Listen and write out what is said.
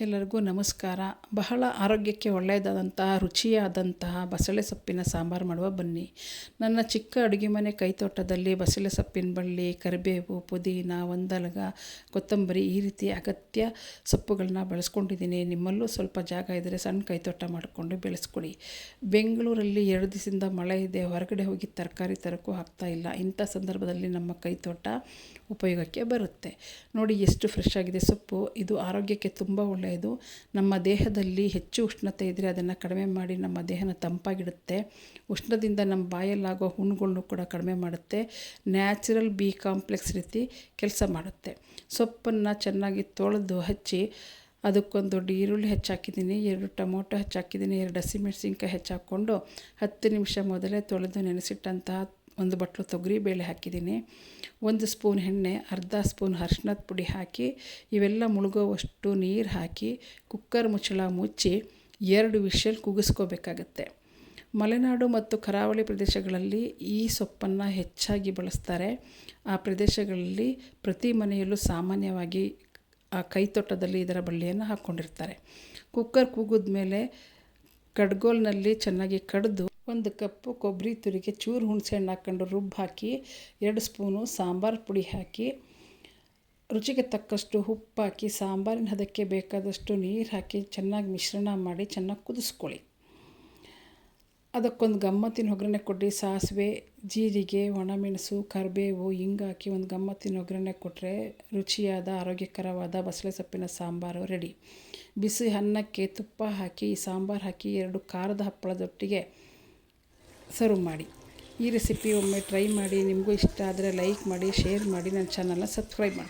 ಎಲ್ಲರಿಗೂ ನಮಸ್ಕಾರ. ಬಹಳ ಆರೋಗ್ಯಕ್ಕೆ ಒಳ್ಳೆಯದಾದಂತಹ, ರುಚಿಯಾದಂತಹ ಬಸಳೆ ಸೊಪ್ಪಿನ ಸಾಂಬಾರು ಮಾಡುವ ಬನ್ನಿ. ನನ್ನ ಚಿಕ್ಕ ಅಡುಗೆ ಮನೆ ಕೈತೋಟದಲ್ಲಿ ಬಸಳೆ ಸೊಪ್ಪಿನ ಬಳ್ಳಿ, ಕರಿಬೇವು, ಪುದೀನ, ಒಂದಲಗ, ಕೊತ್ತಂಬರಿ ಈ ರೀತಿ ಅಗತ್ಯ ಸೊಪ್ಪುಗಳನ್ನ ಬಳಸ್ಕೊಂಡಿದ್ದೀನಿ. ನಿಮ್ಮಲ್ಲೂ ಸ್ವಲ್ಪ ಜಾಗ ಇದ್ದರೆ ಸಣ್ಣ ಕೈತೋಟ ಮಾಡಿಕೊಂಡು ಬೆಳೆಸ್ಕೊಡಿ. ಬೆಂಗಳೂರಲ್ಲಿ ಎರಡು ದಿವಸದಿಂದ ಮಳೆ ಇದೆ. ಹೊರಗಡೆ ಹೋಗಿ ತರಕಾರಿ ತರಕ್ಕೂ ಇಲ್ಲ. ಇಂಥ ಸಂದರ್ಭದಲ್ಲಿ ನಮ್ಮ ಕೈತೋಟ ಉಪಯೋಗಕ್ಕೆ ಬರುತ್ತೆ. ನೋಡಿ, ಎಷ್ಟು ಫ್ರೆಶ್ ಆಗಿದೆ ಸೊಪ್ಪು. ಇದು ಆರೋಗ್ಯಕ್ಕೆ ತುಂಬ ಒಳ್ಳೆಯದು ನಮ್ಮ ದೇಹದಲ್ಲಿ ಹೆಚ್ಚು ಉಷ್ಣತೆ ಇದ್ದರೆ ಅದನ್ನು ಕಡಿಮೆ ಮಾಡಿ ನಮ್ಮ ದೇಹನ ತಂಪಾಗಿಡುತ್ತೆ. ಉಷ್ಣದಿಂದ ನಮ್ಮ ಬಾಯಲ್ಲಾಗೋ ಹುಣ್ಣುಗಳನ್ನು ಕೂಡ ಕಡಿಮೆ ಮಾಡುತ್ತೆ. ನ್ಯಾಚುರಲ್ ಬಿ ಕಾಂಪ್ಲೆಕ್ಸ್ ರೀತಿ ಕೆಲಸ ಮಾಡುತ್ತೆ. ಸೊಪ್ಪನ್ನು ಚೆನ್ನಾಗಿ ತೊಳೆದು ಹಚ್ಚಿ ಅದಕ್ಕೊಂದು ದೊಡ್ಡ ಈರುಳ್ಳಿ ಹೆಚ್ಚಾಕಿದ್ದೀನಿ, ಎರಡು ಟೊಮೊಟೊ ಹೆಚ್ಚಾಕಿದ್ದೀನಿ, ಎರಡು ಹಸಿಮೆಣಸಿನ್ಕಾಯಿ ಹೆಚ್ಚಾಕ್ಕೊಂಡು ಹತ್ತು ನಿಮಿಷ ಮೊದಲೇ ತೊಳೆದು ನೆನೆಸಿಟ್ಟಂತಹ ಒಂದು ಬಟ್ಲು ತೊಗರಿಬೇಳೆ ಹಾಕಿದ್ದೀನಿ. ಒಂದು ಸ್ಪೂನ್ ಎಣ್ಣೆ, ಅರ್ಧ ಸ್ಪೂನ್ ಅರ್ಶಿನದ ಪುಡಿ ಹಾಕಿ, ಇವೆಲ್ಲ ಮುಳುಗೋವಷ್ಟು ನೀರು ಹಾಕಿ, ಕುಕ್ಕರ್ ಮುಚ್ಚಳ ಮುಚ್ಚಿ ಎರಡು ವಿಷಲ್ ಕುಗಿಸ್ಕೋಬೇಕಾಗತ್ತೆ. ಮಲೆನಾಡು ಮತ್ತು ಕರಾವಳಿ ಪ್ರದೇಶಗಳಲ್ಲಿ ಈ ಸೊಪ್ಪನ್ನು ಹೆಚ್ಚಾಗಿ ಬಳಸ್ತಾರೆ. ಆ ಪ್ರದೇಶಗಳಲ್ಲಿ ಪ್ರತಿ ಮನೆಯಲ್ಲೂ ಸಾಮಾನ್ಯವಾಗಿ ಆ ಕೈತೋಟದಲ್ಲಿ ಇದರ ಬಳ್ಳಿಯನ್ನು ಹಾಕ್ಕೊಂಡಿರ್ತಾರೆ ಕುಕ್ಕರ್ ಕೂಗಿದ ಮೇಲೆ ಕಡ್ಗೋಲ್ನಲ್ಲಿ ಚೆನ್ನಾಗಿ ಕಡಿದು ಒಂದು ಕಪ್ಪು ಕೊಬ್ಬರಿ ತುರಿಗೆ ಚೂರು ಹುಣಸೆ ಹಣ್ಣು ಹಾಕ್ಕೊಂಡು ರುಬ್ಬಿ ಹಾಕಿ, ಎರಡು ಸ್ಪೂನು ಸಾಂಬಾರು ಪುಡಿ ಹಾಕಿ, ರುಚಿಗೆ ತಕ್ಕಷ್ಟು ಉಪ್ಪು ಹಾಕಿ, ಸಾಂಬಾರಿನ ಹದಕ್ಕೆ ಬೇಕಾದಷ್ಟು ನೀರು ಹಾಕಿ ಚೆನ್ನಾಗಿ ಮಿಶ್ರಣ ಮಾಡಿ ಚೆನ್ನಾಗಿ ಕುದಿಸ್ಕೊಳ್ಳಿ. ಅದಕ್ಕೊಂದು ಗಮ್ಮತ್ತಿನ ಒಗ್ಗರಣೆ ಕೊಟ್ಟು ಸಾಸಿವೆ, ಜೀರಿಗೆ, ಒಣಮೆಣಸು, ಕರಿಬೇವು, ಹಿಂಗೆ ಹಾಕಿ ಒಂದು ಗಮ್ಮತ್ತಿನ ಒಗ್ಗರಣೆ ಕೊಟ್ಟರೆ ರುಚಿಯಾದ, ಆರೋಗ್ಯಕರವಾದ ಬಸಳೆ ಸೊಪ್ಪಿನ ಸಾಂಬಾರು ರೆಡಿ. ಬಿಸಿ ಅನ್ನಕ್ಕೆ ತುಪ್ಪ ಹಾಕಿ, ಸಾಂಬಾರು ಹಾಕಿ ಎರಡು ಖಾರದ ಹಪ್ಪಳದೊಟ್ಟಿಗೆ ಸರ್ವ್ ಮಾಡಿ. ಈ ರೆಸಿಪಿ ಒಮ್ಮೆ ಟ್ರೈ ಮಾಡಿ, ನಿಮಗೂ ಇಷ್ಟ ಆದರೆ ಲೈಕ್ ಮಾಡಿ, ಶೇರ್ ಮಾಡಿ, ನನ್ನ ಚಾನಲ್ನ ಸಬ್ಸ್ಕ್ರೈಬ್ ಮಾಡಿ.